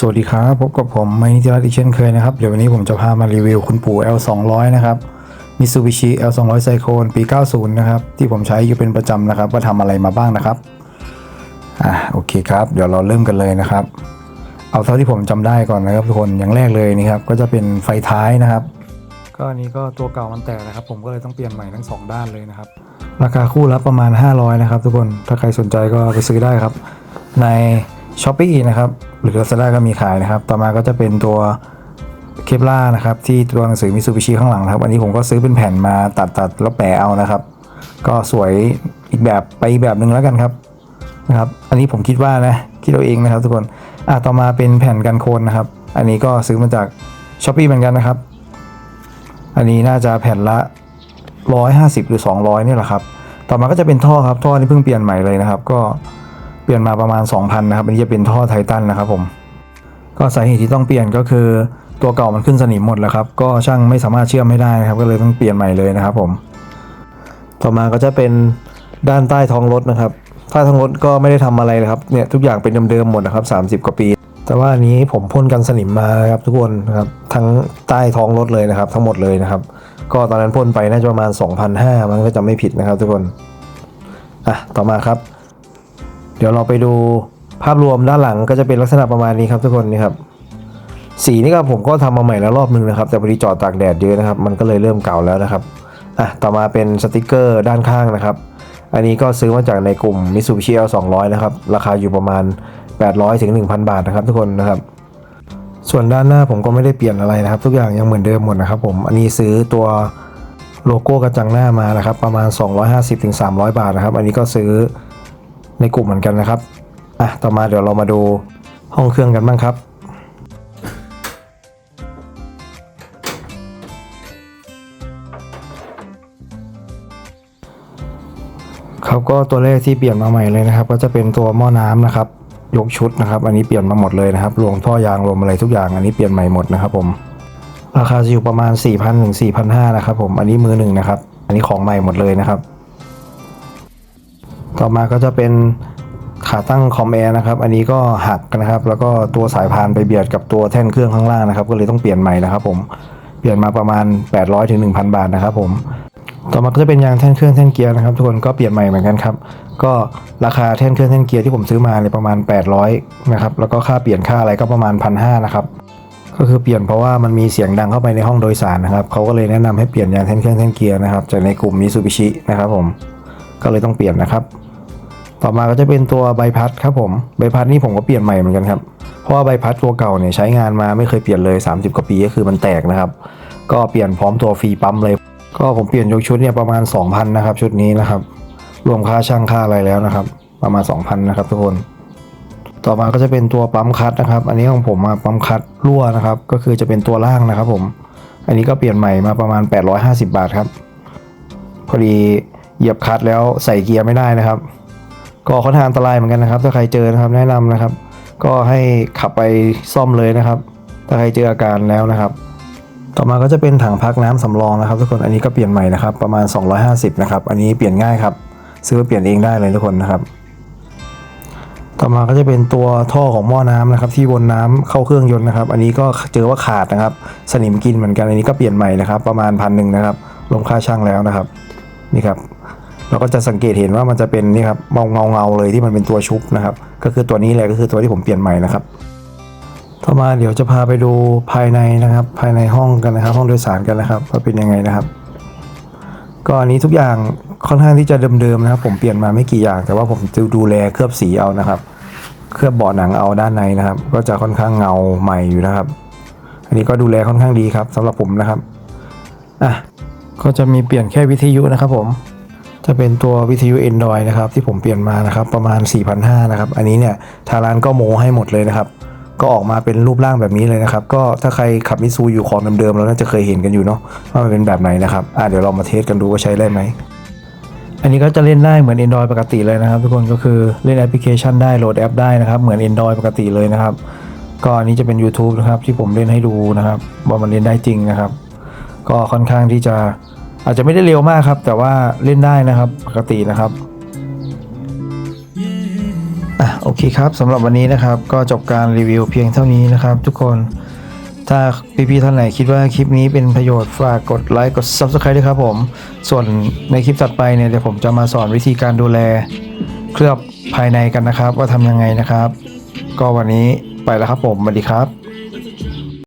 สวัสดีครับพบกับผมไมนิติรัตน์อีกเช่นเคยนะครับ เดี๋ยววันนี้ผมจะพามารีวิวคุณปู่ L 2 0 0 นะครับ Mitsubishi L 2 0 0 Cyclone ปี 90 นะครับ ที่ผมใช้อยู่เป็นประจำนะครับว่าทำอะไรมาบ้างนะครับอะโอเคครับ เดี๋ยวเราเริ่มกันเลยนะครับ เอาเท่าที่ผมจำได้ก่อนนะครับทุกคนอย่างแรกเลยนี่ครับก็จะเป็นไฟท้ายนะครับ ก็อันนี้ก็ตัวเก่ามันแตกนะครับ ผมก็เลยต้องเปลี่ยนใหม่ทั้งสองด้านเลยนะครับ ราคาคู่ละประมาณ 500 นะครับ ทุกคนถ้าใครสนใจก็ไปซื้อได้ครับ ใน s h อ p e e นะครับ หรือ Lazada ก็มีขายนะครับ ต่อมาก็จะเป็นตัวเคปล่านะครับ ที่ตัวหนังสือมิซูบิชิข้างหลังนะครับ อันนี้ผมก็ซื้อเป็นแผ่นมาตัดตัดแล้วแปะเอานะครับ ก็สวยอีกแบบไปอีกแบบหนึ่งแล้วกันครับนะครับ อันนี้ผมคิดว่านะคิดเอาเองนะครับ ทุกคนอะต่อมาเป็นแผ่นกันโคนนะครับ อันนี้ก็ซื้อมาจาก s h อ p e e เหมือนกันนะครับ อันนี้น่าจะแผ่นละ 150 หรือ 200 นี่แหละครับ ต่อมาก็จะเป็นท่อครับ ท่อนี่เพิ่งเปลี่ยนใหม่เลยนะครับ ก็ ปลี่ยนมาประมาณ 2,000 นะครับอันนี้จะเป็นท่อไททันนะครับผม ก็สาเหตุที่ต้องเปลี่ยนก็คือตัวเก่ามันขึ้นสนิมหมดแล้วครับ ก็ช่างไม่สามารถเชื่อมไม่ได้นะครับ ก็เลยต้องเปลี่ยนใหม่เลยนะครับผม ต่อมาก็จะเป็นด้านใต้ท้องรถนะครับใต้ท้องรถก็ไม่ได้ทำอะไรเลยครับ เนี่ยทุกอย่างเป็นเดิมๆหมดนะครับ30 กว่าปี แต่ว่าอันนี้ผมพ่นกันสนิมมาครับทุกคนนะครับทั้งใต้ท้องรถเลยนะครับ ทั้งหมดเลยนะครับ ก็ตอนนั้นพ่นไปน่าจะประมาณ2,500มันก็จะไม่ผิดนะครับ ทุกคน อะ ต่อมาครับ เดี๋ยวเราไปดูภาพรวมด้านหลังก็จะเป็นลักษณะประมาณนี้ครับทุกคนนี่ครับสีนี่ก็ผมก็ทำมาใหม่แล้วรอบนึงนะครับ แต่พอดีจอดตากแดดเยอะนะครับ มันก็เลยเริ่มเก่าแล้วนะครับอะต่อมาเป็นสติกเกอร์ด้านข้างนะครับ อันนี้ก็ซื้อมาจากในกลุ่ม Mitsubishi L 200 นะครับ ราคาอยู่ประมาณ 800ถึง1,000 บาทนะครับทุกคนนะครับ ส่วนด้านหน้าผมก็ไม่ได้เปลี่ยนอะไรนะครับ ทุกอย่างยังเหมือนเดิมหมดนะครับผมอันนี้ซื้อตัวโลโก้กระจังหน้ามานะครับ ประมาณ 250-300ถึง300บาทนะครับ อันนี้ก็ซื้อ ในกลุ่มเหมือนกันนะครับอะต่อมาเดี๋ยวเรามาดูห้องเครื่องกันบ้างครับ ครับก็ตัวเลขที่เปลี่ยนมาใหม่เลยนะครับ ก็จะเป็นตัวหม้อน้ำนะครับ ยกชุดนะครับ อันนี้เปลี่ยนมาหมดเลยนะครับ รวมท่อยางรวมอะไรทุกอย่างอันนี้เปลี่ยนใหม่หมดนะครับผมราคาจะอยู่ประมาณ 4,000ถึง4,500นะครับผมอันนี้มือหนึ่งนะครับ อันนี้ของใหม่หมดเลยนะครับ ต่อมาก็จะเป็นขาตั้งคอมแอร์นะครับ อันนี้ก็หักนะครับ แล้วก็ตัวสายพานไปเบียดกับตัวแท่นเครื่องข้างล่างนะครับ ก็เลยต้องเปลี่ยนใหม่นะครับ ผม เปลี่ยนมาประมาณ 800ถึง1,000 บาทนะครับ ผม ต่อมาก็จะเป็นยางแท่นเครื่องแท่นเกียร์นะครับ ทุกคนก็เปลี่ยนใหม่เหมือนกันครับ ก็ราคาแท่นเครื่องแท่นเกียร์ที่ผมซื้อมาเนี่ยประมาณ 800นะครับ แล้วก็ค่าเปลี่ยนค่าอะไรก็ประมาณ1,500นะครับ ก็คือเปลี่ยนเพราะว่ามันมีเสียงดังเข้าไปในห้องโดยสารนะครับ เขาก็เลยแนะนำให้เปลี่ยนยางแท่นเครื่องแท่นเกียร์นะครับ จากในกลุ่มมิซูบิชินะครับผม ก็เลยต้องเปลี่ยนนะครับ ต่อมาก็จะเป็นตัวใบพัดครับผมใบพัดนี่ผมก็เปลี่ยนใหม่เหมือนกันครับเพราะว่าใบพัดตัวเก่าเนี่ยใช้งานมาไม่เคยเปลี่ยนเลย 30 กว่าปีก็คือมันแตกนะครับ ก็เปลี่ยนพร้อมตัวฟรีปั๊มเลย ก็ผมเปลี่ยนยกชุดเนี่ยประมาณ 2,000นะครับชุดนี้นะครับรวมค่าช่างค่าอะไรแล้วนะครับ ประมาณ 2,000นะครับทุกคนต่อมาก็จะเป็นตัวปั๊มคัดนะครับ อันนี้ของผมมาปั๊มคัดรั่วนะครับ ก็คือจะเป็นตัวล่างนะครับผม อันนี้ก็เปลี่ยนใหม่มาประมาณ 850 บาทครับ พอดี เหยียบคัดแล้วใส่เกียร์ไม่ได้นะครับ ก็ค่อนข้างอันตรายเหมือนกันนะครับ ถ้าใครเจอนะครับแนะนำนะครับ ก็ให้ขับไปซ่อมเลยนะครับ ถ้าใครเจออาการแล้วนะครับ ต่อมาก็จะเป็นถังพักน้ำสำรองนะครับ ทุกคนอันนี้ก็เปลี่ยนใหม่นะครับ ประมาณ 250 นะครับ อันนี้เปลี่ยนง่ายครับ ซื้อไปเปลี่ยนเองได้เลยทุกคนนะครับ ต่อมาก็จะเป็นตัวท่อของหม้อน้ำนะครับ ที่วนน้ำเข้าเครื่องยนต์นะครับ อันนี้ก็เจอว่าขาดนะครับ สนิมกินเหมือนกันอันนี้ก็เปลี่ยนใหม่นะครับ ประมาณพันหนึ่งนะครับรวมค่าช่างแล้วนะครับนี่ครับ เราก็จะสังเกตเห็นว่ามันจะเป็นนี่ครับเงาเงาเงาๆเลยที่มันเป็นตัวชุบนะครับ ก็คือตัวนี้แหละก็คือตัวที่ผมเปลี่ยนใหม่นะครับ ต่อมาเดี๋ยวจะพาไปดูภายในนะครับ ภายในห้องกันนะครับ ห้องโดยสารกันนะครับว่าเป็นยังไงนะครับ ก็อันนี้ทุกอย่างค่อนข้างที่จะเดิมๆนะครับ ผมเปลี่ยนมาไม่กี่อย่าง แต่ว่าผมจะดูแลเคลือบสีเอานะครับ เคลือบเบาะหนังเอาด้านในนะครับ ก็จะค่อนข้างเงาใหม่อยู่นะครับ อันนี้ก็ดูแลค่อนข้างดีครับสำหรับผมนะครับอะก็จะมีเปลี่ยนแค่วิทยุนะครับผม จะเป็นตัววิทยุ Android นะครับที่ผมเปลี่ยนมานะครับประมาณ 4,500นะครับอันนี้เนี่ยทางร้านก็โมให้หมดเลยนะครับก็ออกมาเป็นรูปร่างแบบนี้เลยนะครับ ก็ถ้าใครขับมิซูอยู่ของเดิมๆแล้วน่าจะเคยเห็นกันอยู่เนาะว่ามันเป็นแบบไหนนะครับอะเดี๋ยวเรามาเทสกันดูว่าใช้ได้ไหม อันนี้ก็จะเล่นได้เหมือน Android ปกติเลยนะครับทุกคนก็คือเล่นแอปพลิเคชันได้โหลดแอปได้นะครับเหมือน Android ปกติเลยนะครับ ก็อันนี้จะเป็น YouTube นะครับที่ผมเล่นให้ดูนะครับว่ามันเล่นได้จริงนะครับ ก็ค่อนข้างที่จะ อาจจะไม่ได้เร็วมากครับ แต่ว่าเล่นได้นะครับปกตินะครับอะโอเคครับสำหรับวันนี้นะครับ ก็จบการรีวิวเพียงเท่านี้นะครับ ทุกคนถ้าพี่ๆท่านไหนคิดว่าคลิปนี้เป็นประโยชน์ฝากกดไลค์กด Subscribe ด้วยครับผม ส่วนในคลิปถัดไปเนี่ยเดี๋ยวผมจะมาสอนวิธีการดูแล เคลือบภายในกันนะครับ ว่าทำยังไงนะครับ ก็วันนี้ไปแล้วครับผมสวัสดีครับ